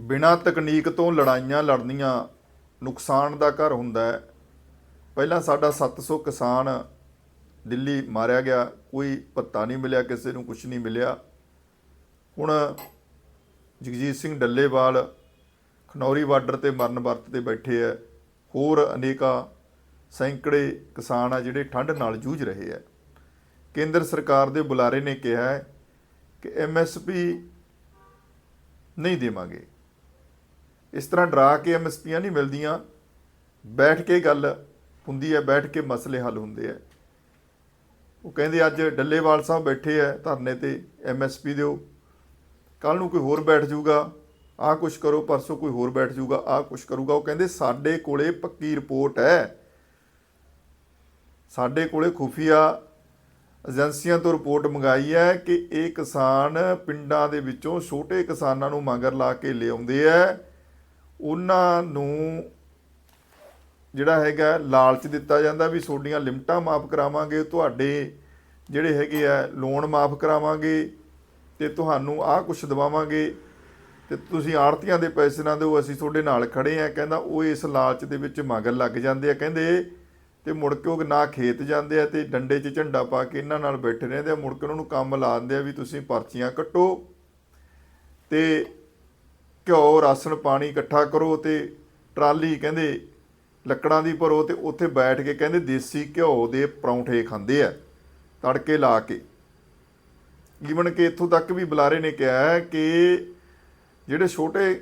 ਬਿਨਾਂ ਤਕਨੀਕ ਤੋਂ ਲੜਾਈਆਂ ਲੜਨੀਆਂ ਨੁਕਸਾਨ ਦਾ ਘਰ ਹੁੰਦਾ ਹੈ। ਪਹਿਲਾਂ ਸਾਡਾ 700 ਕਿਸਾਨ ਦਿੱਲੀ ਮਾਰਿਆ ਗਿਆ। ਕੋਈ ਪੱਤਾ ਨਹੀਂ ਮਿਲਿਆ, ਕਿਸੇ ਨੂੰ ਕੁਝ ਨਹੀਂ ਮਿਲਿਆ। ਹੁਣ ਜਗਜੀਤ ਸਿੰਘ ਡੱਲੇਵਾਲ ਖਨੌਰੀ ਬਾਰਡਰ ਤੇ ਮਰਨ ਵਰਤ ਤੇ ਬੈਠੇ ਐ ਹੋਰ ਅਨੇਕਾਂ ਸੈਂਕੜੇ ਕਿਸਾਨ ਆ ਜਿਹੜੇ ਠੰਡ ਨਾਲ ਜੂਝ ਰਹੇ ਐ ਕੇਂਦਰ ਸਰਕਾਰ ਦੇ ਬੁਲਾਰੇ ਨੇ ਕਿਹਾ ਹੈ ਕਿ ਐਮਐਸਪੀ ਨਹੀਂ ਦੇਵਾਂਗੇ। ਇਸ ਤਰ੍ਹਾਂ ਡਰਾ ਕੇ ਐਮਐਸਪੀਆਂ ਨਹੀਂ ਮਿਲਦੀਆਂ। ਬੈਠ ਕੇ ਗੱਲ ਹੁੰਦੀ ਹੈ, ਬੈਠ ਕੇ ਮਸਲੇ ਹੱਲ ਹੁੰਦੇ ਆ ਉਹ ਕਹਿੰਦੇ ਅੱਜ ਡੱਲੇਵਾਲ ਸਾਹਿਬ ਬੈਠੇ ਆ ਧਰਨੇ ਤੇ ਐਮਐਸਪੀ ਦਿਓ। ਕੱਲ ਨੂੰ ਕੋਈ ਹੋਰ ਬੈਠ ਜਾਊਗਾ, ਆਹ ਕੁਛ ਕਰੋ, ਪਰਸੋਂ ਕੋਈ ਹੋਰ ਬੈਠ ਜਾਊਗਾ, ਆਹ ਕੁਛ ਕਰੂਗਾ। ਉਹ ਕਹਿੰਦੇ ਸਾਡੇ ਕੋਲੇ ਪੱਕੀ ਰਿਪੋਰਟ ਹੈ। ਸਾਡੇ ਕੋਲੇ ਖੁਫੀਆ ਏਜੰਸੀਆਂ ਤੋਂ ਰਿਪੋਰਟ ਮੰਗਾਈ ਹੈ ਕਿ ਇਹ ਕਿਸਾਨ ਪਿੰਡਾਂ ਦੇ ਵਿੱਚੋਂ ਛੋਟੇ ਕਿਸਾਨਾਂ ਨੂੰ ਮਗਰ ਲਾ ਕੇ ਲਿਆਉਂਦੇ ਆ ਉਹਨਾਂ ਨੂੰ ਜਿਹੜਾ ਹੈਗਾ ਲਾਲਚ ਦਿੱਤਾ ਜਾਂਦਾ ਵੀ ਤੁਹਾਡੀਆਂ ਲਿਮਟਾਂ ਮਾਫ ਕਰਾਵਾਂਗੇ, ਤੁਹਾਡੇ ਜਿਹੜੇ ਹੈਗੇ ਆ ਲੋਨ ਮਾਫ ਕਰਾਵਾਂਗੇ ਤੇ ਤੁਹਾਨੂੰ ਆਹ ਕੁਛ ਦਵਾਵਾਂਗੇ ਤੇ ਤੁਸੀਂ ਆੜਤੀਆਂ ਦੇ ਪੈਸੇ ਨਾ ਦਿਓ, ਅਸੀਂ ਤੁਹਾਡੇ ਨਾਲ ਖੜੇ ਆ। ਕਹਿੰਦਾ ਉਹ ਇਸ ਲਾਲਚ ਦੇ ਵਿੱਚ ਮਗਰ ਲੱਗ ਜਾਂਦੇ ਆ। ਕਹਿੰਦੇ ਤੇ ਮੁੜ ਕੇ ਉਹ ਨਾ ਖੇਤ ਜਾਂਦੇ ਆ ਤੇ ਡੰਡੇ 'ਚ ਝੰਡਾ ਪਾ ਕੇ ਇਹਨਾਂ ਨਾਲ ਬੈਠੇ ਰਹਿੰਦੇ ਆ। ਮੁੜ ਕੇ ਉਹਨਾਂ ਨੂੰ ਕੰਮ ਲਾ ਦਿੰਦੇ ਆ ਵੀ ਤੁਸੀਂ ਪਰਚੀਆਂ ਕੱਟੋ ਤੇ ਘਿਓ, ਰਾਸ਼ਨ, ਪਾਣੀ ਇਕੱਠਾ ਕਰੋ ਤੇ ਟਰਾਲੀ ਕਹਿੰਦੇ ਲੱਕੜਾਂ ਦੀ ਭਰੋ ਤੇ ਉੱਥੇ ਬੈਠ ਕੇ ਕਹਿੰਦੇ ਦੇਸੀ ਘਿਓ ਦੇ ਪਰੌਂਠੇ ਖਾਂਦੇ ਆ, ਤੜਕੇ ਲਾ ਕੇ। ਈਵਨ ਕਿ ਇੱਥੋਂ ਤੱਕ ਵੀ ਬੁਲਾਰੇ ਨੇ ਕਿਹਾ ਕਿ ਜਿਹੜੇ ਛੋਟੇ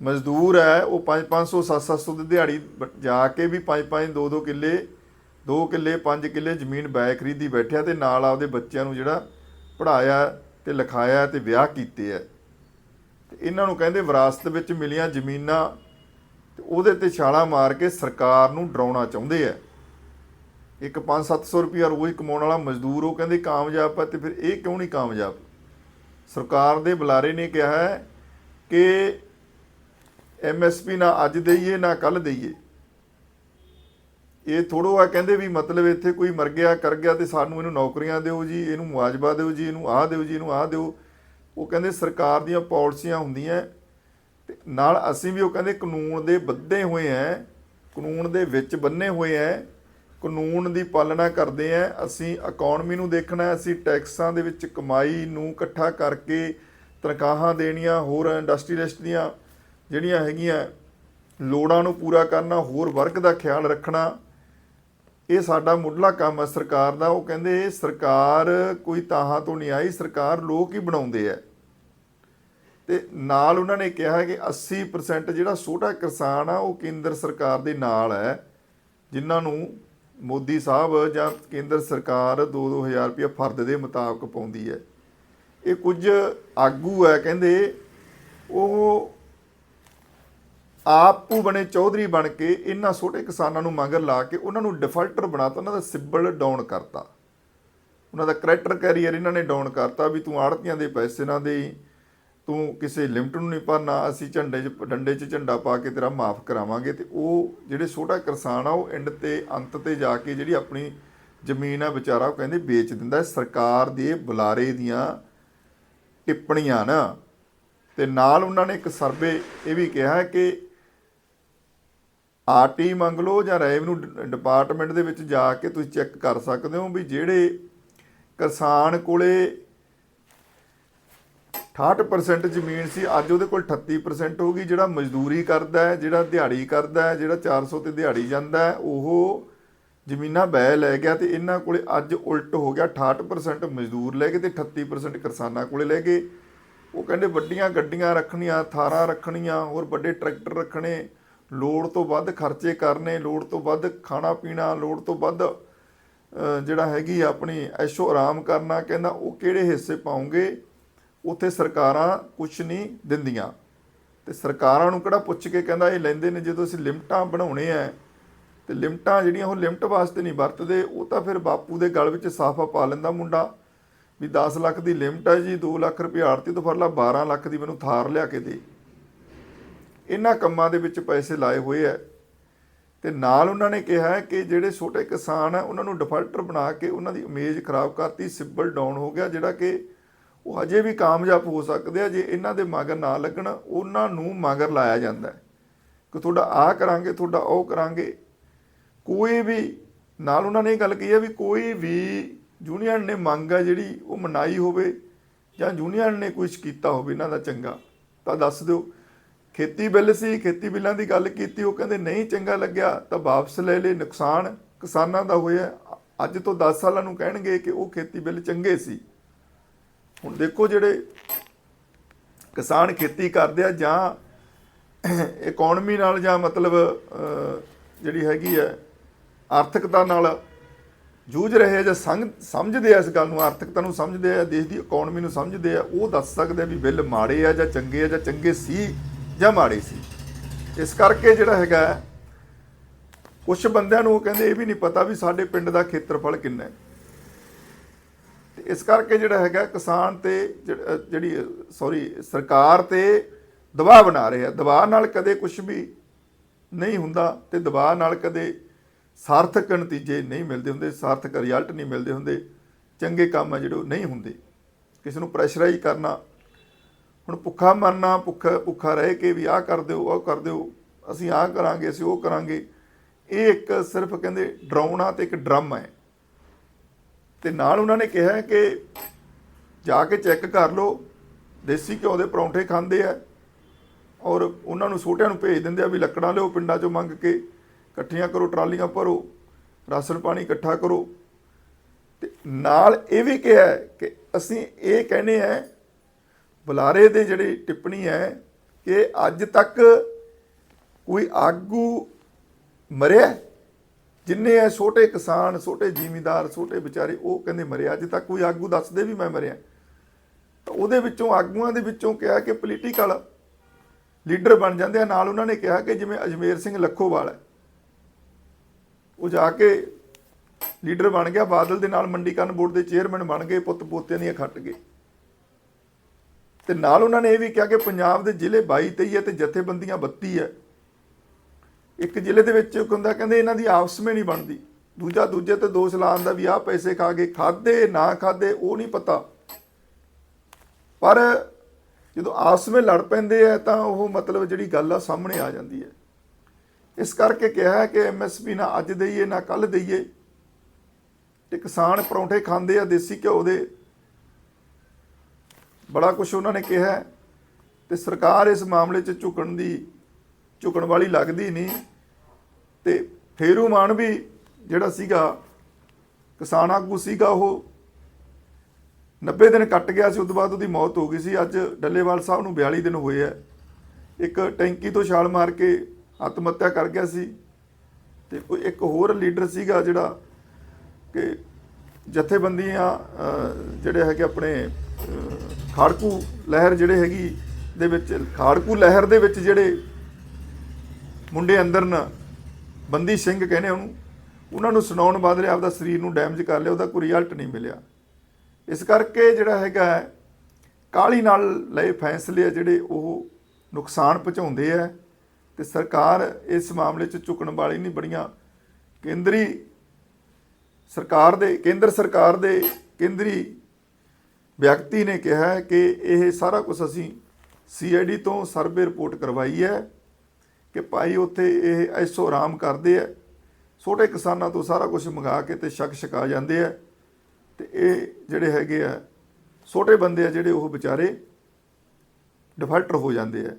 ਮਜ਼ਦੂਰ ਹੈ, ਉਹ 5-500 7-700 ਦੀ ਦਿਹਾੜੀ ਜਾ ਕੇ ਵੀ 5-5 2-2 ਕਿੱਲੇ 2 ਕਿੱਲੇ 5 ਕਿੱਲੇ ਜ਼ਮੀਨ ਬੈ ਖਰੀਦੀ ਬੈਠਿਆ ਤੇ ਨਾਲ ਆਪਦੇ ਬੱਚਿਆਂ ਨੂੰ ਜਿਹੜਾ ਪੜਾਇਆ ਤੇ ਲਿਖਾਇਆ ਤੇ ਵਿਆਹ ਕੀਤੇ ਆ। ਤੇ ਇਹਨਾਂ ਨੂੰ ਕਹਿੰਦੇ ਵਿਰਾਸਤ ਵਿੱਚ ਮਿਲੀਆਂ ਜ਼ਮੀਨਾਂ ਤੇ ਉਹਦੇ ਤੇ ਛਾਲਾ ਮਾਰ ਕੇ ਸਰਕਾਰ ਨੂੰ ਡਰਾਉਣਾ ਚਾਹੁੰਦੇ ਆ। ਇੱਕ 5-700 ਰੁਪਇਆ ਰੋਜ਼ ਕਮਾਉਣ ਵਾਲਾ ਮਜ਼ਦੂਰ, ਉਹ ਕਹਿੰਦੇ ਕਾਮਯਾਬ ਆ ਤੇ ਫਿਰ ਇਹ ਕਿਉਂ ਨਹੀਂ ਕਾਮਯਾਬ? ਸਰਕਾਰ ਦੇ ਬੁਲਾਰੇ ਨੇ ਕਿਹਾ ਹੈ ਕਿ ਐਮਐਸਪੀ ਨਾ ਅੱਜ ਦਈਏ, ਨਾ ਕੱਲ ਦਈਏ। ਇਹ ਥੋੜੋ ਆ ਕਹਿੰਦੇ ਵੀ ਮਤਲਬ ਇੱਥੇ ਕੋਈ ਮਰ ਗਿਆ, ਕਰ ਗਿਆ ਤੇ ਸਾਨੂੰ ਇਹਨੂੰ ਨੌਕਰੀਆਂ ਦਿਓ ਜੀ, ਇਹਨੂੰ ਮੁਆਵਜ਼ਾ ਦਿਓ ਜੀ, ਇਹਨੂੰ ਆਹ ਦਿਓ ਜੀ, ਇਹਨੂੰ ਆਹ ਦਿਓ। ਉਹ ਕਹਿੰਦੇ ਸਰਕਾਰ ਦੀਆਂ ਪਾਲਿਸੀਆਂ ਹੁੰਦੀਆਂ ਤੇ ਨਾਲ ਅਸੀਂ ਵੀ ਉਹ ਕਹਿੰਦੇ ਕਾਨੂੰਨ ਦੇ ਬੱਧੇ ਹੋਏ ਆ ਕਾਨੂੰਨ ਦੇ ਵਿੱਚ ਬੰਨੇ ਹੋਏ ਆ ਕਾਨੂੰਨ ਦੀ ਪਾਲਣਾ ਕਰਦੇ ਆ ਅਸੀਂ ਇਕਨੋਮੀ ਨੂੰ ਦੇਖਣਾ ਅਸੀਂ ਟੈਕਸਾਂ ਦੇ ਵਿੱਚ ਕਮਾਈ ਨੂੰ ਇਕੱਠਾ ਕਰਕੇ ਤਨਖਾਹਾਂ ਦੇਣੀਆਂ, ਹੋਰ ਇੰਡਸਟਰੀਲਿਸਟ ਦੀਆਂ ਜਿਹੜੀਆਂ ਹੈਗੀਆਂ, ਲੋੜਾਂ ਨੂੰ ਪੂਰਾ ਕਰਨਾ, ਹੋਰ ਵਰਗ ਦਾ ਖਿਆਲ ਰੱਖਣਾ, ਇਹ ਸਾਡਾ ਮੁੱਢਲਾ ਕੰਮ ਹੈ ਸਰਕਾਰ ਦਾ। ਉਹ ਕਹਿੰਦੇ ਸਰਕਾਰ ਕੋਈ ਤਾਹਾਂ ਤੋਂ ਨਹੀਂ ਆਈ, ਸਰਕਾਰ ਲੋਕ ਹੀ ਬਣਾਉਂਦੇ ਆ ਤੇ ਨਾਲ ਉਹਨਾਂ ਨੇ ਕਿਹਾ ਕਿ 80% ਜਿਹੜਾ ਛੋਟਾ ਕਿਸਾਨ ਆ, ਉਹ ਕੇਂਦਰ ਸਰਕਾਰ ਦੇ ਨਾਲ ਹੈ, ਜਿਨ੍ਹਾਂ ਨੂੰ ਮੋਦੀ ਸਾਹਿਬ ਜਾਂ ਕੇਂਦਰ ਸਰਕਾਰ 2-2000 ਰੁਪਏ ਫਰਦ ਦੇ ਮੁਤਾਬਕ ਪਾਉਂਦੀ ਹੈ। ਇਹ ਕੁਝ ਆਗੂ ਹੈ, ਕਹਿੰਦੇ ਉਹ ਆਪੂ ਬਣੇ ਚੌਧਰੀ ਬਣ ਕੇ ਇਹਨਾਂ ਛੋਟੇ ਕਿਸਾਨਾਂ ਨੂੰ ਮਗਰ ਲਾ ਕੇ ਉਹਨਾਂ ਨੂੰ ਡਿਫਾਲਟਰ ਬਣਾਤਾ, ਉਹਨਾਂ ਦਾ ਸਿੱਬਲ ਡਾਊਨ ਕਰਤਾ। ਉਹਨਾਂ ਦਾ ਕਰੈਕਟਰ ਕੈਰੀਅਰ ਇਹਨਾਂ ਨੇ ਡਾਊਨ ਕਰਤਾ ਵੀ ਤੂੰ ਆੜਤੀਆਂ ਦੇ ਪੈਸੇ ਨਾ ਦੇਈ। ਤੂੰ ਕਿਸੇ ਲਿਮਟ ਨੂੰ ਨਹੀਂ ਭਰਨਾ, ਅਸੀਂ ਝੰਡੇ 'ਚ, ਡੰਡੇ 'ਚ ਝੰਡਾ ਪਾ ਕੇ ਤੇਰਾ ਮਾਫ ਕਰਾਵਾਂਗੇ ਤੇ ਉਹ ਜਿਹੜੇ ਛੋਟਾ ਕਿਸਾਨ ਆ, ਉਹ ਐਂਡ ਤੇ, ਅੰਤ ਤੇ ਜਾ ਕੇ ਜਿਹੜੀ ਆਪਣੀ ਜ਼ਮੀਨ ਆ ਵਿਚਾਰਾ, ਉਹ ਕਹਿੰਦੇ ਵੇਚ ਦਿੰਦਾ। ਸਰਕਾਰ ਦੇ ਬੁਲਾਰੇ ਦੀਆਂ ਟਿੱਪਣੀਆਂ ਨਾ, ਤੇ ਨਾਲ ਉਹਨਾਂ ਨੇ ਇੱਕ ਸਰਵੇ ਇਹ ਵੀ ਕਿਹਾ ਹੈ ਕਿ ਆਰਟੀ ਮੰਗ ਲਓ ਜਾਂ ਰੈਵਨਿਊ ਡਿਪਾਰਟਮੈਂਟ ਦੇ ਵਿੱਚ ਜਾ ਕੇ ਤੁਸੀਂ ਚੈੱਕ ਕਰ ਸਕਦੇ ਹੋ ਵੀ ਜਿਹੜੇ ਕਿਸਾਨ ਕੋਲੇ 68% ਜ਼ਮੀਨ ਸੀ, ਅੱਜ ਉਹਦੇ ਕੋਲ 38% ਹੋ ਗਈ ਜਿਹੜਾ ਮਜ਼ਦੂਰੀ ਕਰਦਾ ਹੈ, ਜਿਹੜਾ ਦਿਹਾੜੀ ਕਰਦਾ ਹੈ, ਜਿਹੜਾ 400 ਤੇ ਦਿਹਾੜੀ ਜਾਂਦਾ ਹੈ, ਉਹ ਜ਼ਮੀਨਾਂ ਬੈ ਲੈ ਗਿਆ ਤੇ ਇਹਨਾਂ ਕੋਲੇ ਅੱਜ ਉਲਟ ਹੋ ਗਿਆ 68% ਮਜ਼ਦੂਰ ਲੈ ਗਏ ਤੇ 38% ਕਿਸਾਨਾਂ ਕੋਲੇ ਲੈ ਗਏ। ਉਹ ਕਹਿੰਦੇ ਵੱਡੀਆਂ ਗੱਡੀਆਂ ਰੱਖਣੀਆਂ, ਥਾਰਾਂ ਰੱਖਣੀਆਂ, ਹੋਰ ਵੱਡੇ ਟਰੈਕਟਰ ਰੱਖਣੇ, ਲੋੜ ਤੋਂ ਵੱਧ ਖਰਚੇ ਕਰਨੇ, ਲੋੜ ਤੋਂ ਵੱਧ ਖਾਣਾ ਪੀਣਾ, ਲੋੜ ਤੋਂ ਵੱਧ ਜਿਹੜਾ ਹੈਗੀ ਆਪਣੀ ਐਸ਼ੋ ਆਰਾਮ ਕਰਨਾ, ਕਹਿੰਦਾ ਉਹ ਕਿਹੜੇ ਹਿੱਸੇ ਪਾਉਂਗੇ? ਉੱਥੇ ਸਰਕਾਰਾਂ ਕੁਝ ਨਹੀਂ ਦਿੰਦੀਆਂ। ਤੇ ਸਰਕਾਰਾਂ ਨੂੰ ਕਿਹੜਾ ਪੁੱਛ ਕੇ ਕਹਿੰਦਾ, ਇਹ ਲੈਂਦੇ ਨੇ ਜਦੋਂ ਅਸੀਂ ਲਿਮਟਾਂ ਬਣਾਉਣੇ ਆ ਤੇ ਲਿਮਟਾਂ ਜਿਹੜੀਆਂ ਉਹ ਲਿਮਟ ਵਾਸਤੇ ਨਹੀਂ ਵਰਤਦੇ, ਉਹ ਤਾਂ ਫਿਰ ਬਾਪੂ ਦੇ ਗਲ ਵਿੱਚ ਸਾਫਾ ਪਾ ਲੈਂਦਾ ਮੁੰਡਾ। ਵੀ 10 ਲੱਖ ਦੀ ਲਿਮਟ ਹੈ ਜੀ 2 ਲੱਖ ਰੁਪਏ ਆੜਤੀ ਤੋਂ ਫਰਲਾ ਲਾ 12 ਲੱਖ ਦੀ ਮੈਨੂੰ ਥਾਰ ਲਿਆ ਕੇ ਦੇ। ਇਹਨਾਂ ਕੰਮਾਂ ਦੇ ਵਿੱਚ ਪੈਸੇ ਲਾਏ ਹੋਏ ਆ ਤੇ ਨਾਲ ਉਹਨਾਂ ਨੇ ਕਿਹਾ ਕਿ ਜਿਹੜੇ ਛੋਟੇ ਕਿਸਾਨ ਆ ਉਹਨਾਂ ਨੂੰ ਡਿਫਾਲਟਰ ਬਣਾ ਕੇ ਉਹਨਾਂ ਦੀ ਇਮੇਜ ਖਰਾਬ ਕਰਤੀ, ਸਿਬਲ ਡਾਊਨ ਹੋ ਗਿਆ, ਜਿਹੜਾ ਕਿ ਉਹ ਹਜੇ ਵੀ ਕਾਮਯਾਬ ਹੋ ਸਕਦੇ ਆ, ਜੇ ਇਹਨਾਂ ਦੇ ਮਗਰ ਨਾ ਲੱਗਣ, ਉਹਨਾਂ ਨੂੰ ਮਗਰ ਲਾਇਆ ਜਾਂਦਾ ਹੈ। ਕਿ ਤੁਹਾਡਾ ਆਹ ਕਰਾਂਗੇ, ਤੁਹਾਡਾ ਉਹ ਕਰਾਂਗੇ। ਕੋਈ ਵੀ, ਨਾਲ ਉਹਨਾਂ ਨੇ ਇਹ ਗੱਲ ਕਹੀ ਹੈ ਵੀ ਕੋਈ ਵੀ ਯੂਨੀਅਨ ਨੇ ਮੰਗ ਆ ਜਿਹੜੀ ਉਹ ਮਨਾਈ ਹੋਵੇ ਜਾਂ ਯੂਨੀਅਨ ਨੇ ਕੁਝ ਕੀਤਾ ਹੋਵੇ ਇਹਨਾਂ ਦਾ ਚੰਗਾ, ਤਾਂ ਦੱਸ ਦਿਓ। ਖੇਤੀ ਬਿੱਲ ਸੀ, ਖੇਤੀ ਬਿੱਲਾਂ ਦੀ ਗੱਲ ਕੀਤੀ, ਉਹ ਕਹਿੰਦੇ ਨਹੀਂ ਚੰਗਾ ਲੱਗਿਆ, ਤਾਂ ਵਾਪਸ ਲੈ ਲੈ ਨੁਕਸਾਨ ਕਿਸਾਨਾਂ ਦਾ ਹੋਇਆ। ਅੱਜ ਤੋਂ 10 ਸਾਲਾਂ ਨੂੰ ਕਹਿਣਗੇ ਕਿ ਉਹ ਖੇਤੀ ਬਿੱਲ ਚੰਗੇ ਸੀ। ਹੁਣ ਦੇਖੋ ਜਿਹੜੇ ਕਿਸਾਨ ਖੇਤੀ ਕਰਦੇ ਆ ਜਾਂ ਇਕਨੋਮੀ ਨਾਲ ਜਾਂ ਮਤਲਬ ਜਿਹੜੀ ਹੈਗੀ ਹੈ, ਆਰਥਿਕਤਾ ਨਾਲ ਜੂਝ ਰਹੇ ਆ ਜਾਂ ਸੰਗ, ਸਮਝਦੇ ਆ ਇਸ ਗੱਲ ਨੂੰ, ਆਰਥਿਕਤਾ ਨੂੰ ਸਮਝਦੇ ਆ, ਦੇਸ਼ ਦੀ ਇਕਨੋਮੀ ਨੂੰ ਸਮਝਦੇ ਆ, ਉਹ ਦੱਸ ਸਕਦੇ ਆ ਵੀ ਬਿੱਲ ਮਾੜੇ ਆ ਜਾਂ ਚੰਗੇ ਆ ਜਾਂ ਚੰਗੇ ਸੀ ਜਾਂ ਮਾੜੇ ਸੀ। ਇਸ ਕਰਕੇ ਜਿਹੜਾ ਹੈਗਾ ਕੁਝ ਬੰਦਿਆਂ ਨੂੰ ਉਹ ਕਹਿੰਦੇ ਇਹ ਵੀ ਨਹੀਂ ਪਤਾ ਵੀ ਸਾਡੇ ਪਿੰਡ ਦਾ ਖੇਤਰਫਲ ਕਿੰਨਾ ਹੈ। ਇਸ ਕਰਕੇ ਜਿਹੜਾ ਹੈਗਾ ਕਿਸਾਨ ਤੇ ਜਿਹੜੀ, ਸੌਰੀ, ਸਰਕਾਰ ਤੇ ਦਬਾਅ ਬਣਾ ਰਹੇ ਆ ਦਬਾਅ ਨਾਲ ਕਦੇ ਕੁਝ ਵੀ ਨਹੀਂ ਹੁੰਦਾ ਤੇ ਦਬਾਅ ਨਾਲ ਕਦੇ ਸਾਰਥਕ ਨਤੀਜੇ ਨਹੀਂ ਮਿਲਦੇ ਹੁੰਦੇ, ਸਾਰਥਕ ਰਿਜ਼ਲਟ ਨਹੀਂ ਮਿਲਦੇ ਹੁੰਦੇ, ਚੰਗੇ ਕੰਮ ਆ ਜਿਹੜੇ ਉਹ ਨਹੀਂ ਹੁੰਦੇ। ਕਿਸੇ ਨੂੰ ਪ੍ਰੈਸ਼ਰਾਈਜ਼ ਕਰਨਾ, ਹੁਣ ਭੁੱਖਾ ਮਰਨਾ, ਭੁੱਖਾ ਭੁੱਖਾ ਰਹਿ ਕੇ ਵੀ ਆਹ ਕਰ ਦਿਓ, ਉਹ ਕਰ ਦਿਓ, ਅਸੀਂ ਆਹ ਕਰਾਂਗੇ, ਅਸੀਂ ਉਹ ਕਰਾਂਗੇ, ਇਹ ਇੱਕ ਸਿਰਫ ਕਹਿੰਦੇ ਡਰਾਉਣਾ ਤੇ ਇੱਕ ਡਰਮ ਹੈ। ਤੇ ਨਾਲ ਉਹਨਾਂ ਨੇ ਕਿਹਾ ਕਿ ਜਾ ਕੇ ਚੈੱਕ ਕਰ ਲਓ, ਦੇਸੀ ਘਿਓ ਦੇ ਪਰੌਂਠੇ ਖਾਂਦੇ ਆ ਔਰ ਉਹਨਾਂ ਨੂੰ ਛੋਟਿਆਂ ਨੂੰ ਭੇਜ ਦਿੰਦੇ ਆ ਵੀ ਲੱਕੜਾਂ ਲਿਓ, ਪਿੰਡਾਂ ਚੋਂ ਮੰਗ ਕੇ ਇਕੱਠੀਆਂ ਕਰੋ, ਟਰਾਲੀਆਂ ਭਰੋ, ਰਾਸ਼ਨ ਪਾਣੀ ਇਕੱਠਾ ਕਰੋ। ਤੇ ਨਾਲ ਇਹ ਵੀ ਕਿਹਾ ਕਿ ਅਸੀਂ ਇਹ ਕਹਿੰਦੇ ਆ ਬੁਲਾਰੇ ਦੇ ਜਿਹੜੀ ਟਿੱਪਣੀ ਹੈ ਕਿ ਅੱਜ ਤੱਕ ਕੋਈ ਆਗੂ ਮਰਿਆ? ਜਿੰਨੇ ਐ ਛੋਟੇ ਕਿਸਾਨ, ਛੋਟੇ ਜ਼ਿਮੀਂਦਾਰ, ਛੋਟੇ ਵਿਚਾਰੇ, ਉਹ ਕਹਿੰਦੇ ਮਰਿਆ ਅੱਜ ਤੱਕ ਕੋਈ ਆਗੂ ਦੱਸਦੇ ਵੀ ਮੈਂ ਮਰਿਆ। ਤਾਂ ਉਹਦੇ ਵਿੱਚੋਂ, ਆਗੂਆਂ ਦੇ ਵਿੱਚੋਂ ਕਿਹਾ ਕਿ ਪੋਲੀਟੀਕਲ ਲੀਡਰ ਬਣ ਜਾਂਦੇ ਆ। ਨਾਲ ਉਹਨਾਂ ਨੇ ਕਿਹਾ ਕਿ ਜਿਵੇਂ ਅਜਮੇਰ ਸਿੰਘ ਲੱਖੋਵਾਲ ਹੈ। ਉਹ ਜਾ ਕੇ ਲੀਡਰ ਬਣ ਗਿਆ। ਬਾਦਲ ਦੇ ਨਾਲ ਮੰਡੀਕਰਨ ਬੋਰਡ ਦੇ ਚੇਅਰਮੈਨ ਬਣ ਗਏ। ਪੁੱਤ ਪੋਤਿਆਂ ਦੀਆਂ ਖੱਟ ਗਏ। ਤੇ ਨਾਲ ਉਹਨਾਂ ਨੇ ਇਹ ਵੀ ਕਿਹਾ ਕਿ ਪੰਜਾਬ ਦੇ ਜ਼ਿਲ੍ਹੇ 22 23 ਹੈ ਤੇ ਜਥੇਬੰਦੀਆਂ 32 ਹੈ। ਇੱਕ ਜ਼ਿਲ੍ਹੇ ਦੇ ਵਿੱਚ ਇੱਕ ਹੁੰਦਾ, ਕਹਿੰਦੇ ਇਹਨਾਂ ਦੀ ਆਪਸ ਵਿੱਚ ਨਹੀਂ ਬਣਦੀ। ਦੂਜਾ, ਦੂਜੇ ਤੇ ਦੋਸ਼ ਲਾਉਣ ਦਾ ਵੀ ਆਹ ਪੈਸੇ ਖਾ ਗਏ ਖਾਦੇ ਨਾ ਖਾਦੇ ਉਹ ਨਹੀਂ ਪਤਾ। ਪਰ ਜਦੋਂ ਆਪਸ ਵਿੱਚ ਲੜ ਪੈਂਦੇ ਆ, ਤਾਂ ਉਹ ਮਤਲਬ ਜਿਹੜੀ ਗੱਲ ਆ, ਸਾਹਮਣੇ ਆ ਜਾਂਦੀ ਹੈ। ਇਸ ਕਰਕੇ ਕਿਹਾ ਹੈ ਕਿ ਐਮਐਸਪੀ ਨਾ ਅੱਜ ਦਈਏ, ਨਾ ਕੱਲ ਦਈਏ। ਤੇ ਕਿਸਾਨ ਪਰੌਂਠੇ ਖਾਂਦੇ ਆ, ਦੇਸੀ ਘਿਓ ਦੇ। ਬੜਾ ਕੁਝ ਉਹਨਾਂ ਨੇ ਕਿਹਾ ਹੈ ਤੇ ਸਰਕਾਰ ਇਸ ਮਾਮਲੇ 'ਚ ਝੁਕਣ ਦੀ ਝੁਕਣ ਵਾਲੀ ਲੱਗਦੀ ਨਹੀਂ। ਤੇ ਫੇਰੂ ਮਾਨ ਵੀ ਜਿਹੜਾ ਸੀਗਾ, ਕਿਸਾਨ ਆਗੂ ਸੀਗਾ ਉਹ 90 ਦਿਨ ਕੱਟ ਗਿਆ ਸੀ, ਉਸ ਤੋਂ ਬਾਅਦ ਉਹਦੀ ਮੌਤ ਹੋ ਗਈ ਸੀ। ਅੱਜ ਡੱਲੇਵਾਲ ਸਾਹਿਬ ਨੂੰ 42 ਦਿਨ ਹੋਏ ਆ। ਇੱਕ ਟੈਂਕੀ ਤੋਂ ਛਾਲ ਮਾਰ ਕੇ ਆਤਮ ਹੱਤਿਆ ਕਰ ਗਿਆ ਸੀ। ਤੇ ਕੋਈ ਇੱਕ ਹੋਰ ਲੀਡਰ ਸੀਗਾ ਜਿਹੜਾ ਕਿ ਜਥੇਬੰਦੀਆਂ ਜਿਹੜੇ ਹੈਗੇ ਆਪਣੇ ਖਾੜਕੂ ਲਹਿਰ ਜਿਹੜੇ ਹੈਗੀ ਦੇ ਵਿੱਚ, ਖਾੜਕੂ ਲਹਿਰ ਦੇ ਵਿੱਚ ਜਿਹੜੇ ਮੁੰਡੇ ਅੰਦਰ ਨਾ ਬੰਦੀ ਸਿੰਘ ਕਹਿੰਦੇ ਉਹਨੂੰ ਉਹਨਾਂ ਨੂੰ ਸੁਣਾਉਣ ਬਦਲੇ ਆਪਦਾ ਸਰੀਰ ਨੂੰ ਡੈਮੇਜ ਕਰ ਲਿਆ ਉਹਦਾ ਕੋਈ ਰਿਜ਼ਲਟ ਨਹੀਂ ਮਿਲਿਆ। ਇਸ ਕਰਕੇ ਜਿਹੜਾ ਹੈਗਾ ਹੈ, ਕਾਹਲੀ ਨਾਲ ਲਏ ਫੈਸਲੇ ਆ ਜਿਹੜੇ ਉਹ ਨੁਕਸਾਨ ਪਹੁੰਚਾਉਂਦੇ ਆ ਤੇ ਸਰਕਾਰ ਇਸ ਮਾਮਲੇ 'ਚ ਝੁਕਣ ਵਾਲੀ ਨਹੀਂ ਬੜੀਆਂ ਕੇਂਦਰੀ ਸਰਕਾਰ ਦੇ ਕੇਂਦਰ ਸਰਕਾਰ ਦੇ ਕੇਂਦਰੀ ਵਿਅਕਤੀ ਨੇ ਕਿਹਾ ਕਿ ਇਹ ਸਾਰਾ ਕੁਝ ਅਸੀਂ ਸੀਆਈਡੀ ਤੋਂ ਸਰਵੇ ਰਿਪੋਰਟ ਕਰਵਾਈ ਹੈ। ਕਿ ਭਾਈ ਉੱਥੇ ਇਹ ਐਸੋ ਆਰਾਮ ਕਰਦੇ ਆ। ਛੋਟੇ ਕਿਸਾਨਾਂ ਤੋਂ ਸਾਰਾ ਕੁਝ ਮੰਗਾ ਕੇ ਤੇ ਸ਼ੱਕ ਛਕਾ ਜਾਂਦੇ ਆ। ਤੇ ਇਹ ਜਿਹੜੇ ਹੈਗੇ ਆ, ਛੋਟੇ ਬੰਦੇ ਆ ਜਿਹੜੇ ਉਹ ਵਿਚਾਰੇ ਡਿਫਾਲਟਰ ਹੋ ਜਾਂਦੇ ਆ।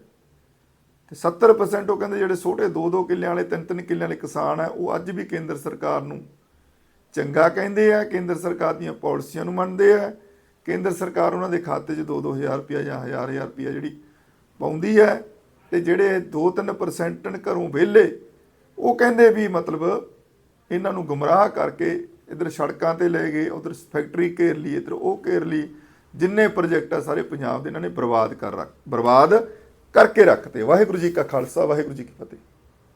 ਤੇ 70% ਉਹ ਕਹਿੰਦੇ ਜਿਹੜੇ ਛੋਟੇ 2-2 ਕਿੱਲਿਆਂ ਵਾਲੇ 3-3 ਕਿੱਲਿਆਂ ਵਾਲੇ ਕਿਸਾਨ ਆ, ਉਹ ਅੱਜ ਵੀ ਕੇਂਦਰ ਸਰਕਾਰ ਨੂੰ ਚੰਗਾ ਕਹਿੰਦੇ ਆ। ਕੇਂਦਰ ਸਰਕਾਰ ਦੀਆਂ ਪਾਲਿਸੀਆਂ ਨੂੰ ਮੰਨਦੇ ਆ। ਕੇਂਦਰ ਸਰਕਾਰ ਉਹਨਾਂ ਦੇ ਖਾਤੇ 'ਚ 2-2000 ਰੁਪਇਆ ਜਾਂ 1000-1000 ਰੁਪਇਆ ਜਿਹੜੀ ਪਾਉਂਦੀ ਹੈ ਤੇ ਜਿਹੜੇ 2-3% ਘਰੋਂ ਵਿਹਲੇ, ਉਹ ਕਹਿੰਦੇ ਵੀ ਮਤਲਬ ਇਹਨਾਂ ਨੂੰ ਗੁੰਮਰਾਹ ਕਰਕੇ ਇਧਰ ਸੜਕਾਂ ਤੇ ਲੈ ਗਏ, ਉਧਰ ਫੈਕਟਰੀ ਘੇਰ ਲਈ, ਇਧਰ ਉਹ ਘੇਰ ਲਈ, ਜਿੰਨੇ ਪ੍ਰੋਜੈਕਟ ਆ ਸਾਰੇ ਪੰਜਾਬ ਦੇ ਇਹਨਾਂ ਨੇ ਬਰਬਾਦ ਕਰ ਰੱਖ, ਬਰਬਾਦ ਕਰਕੇ ਰੱਖਤੇ। ਵਾਹਿਗੁਰੂ ਜੀ ਕਾ ਖਾਲਸਾ, ਵਾਹਿਗੁਰੂ ਜੀ ਕੀ ਫਤਿਹ।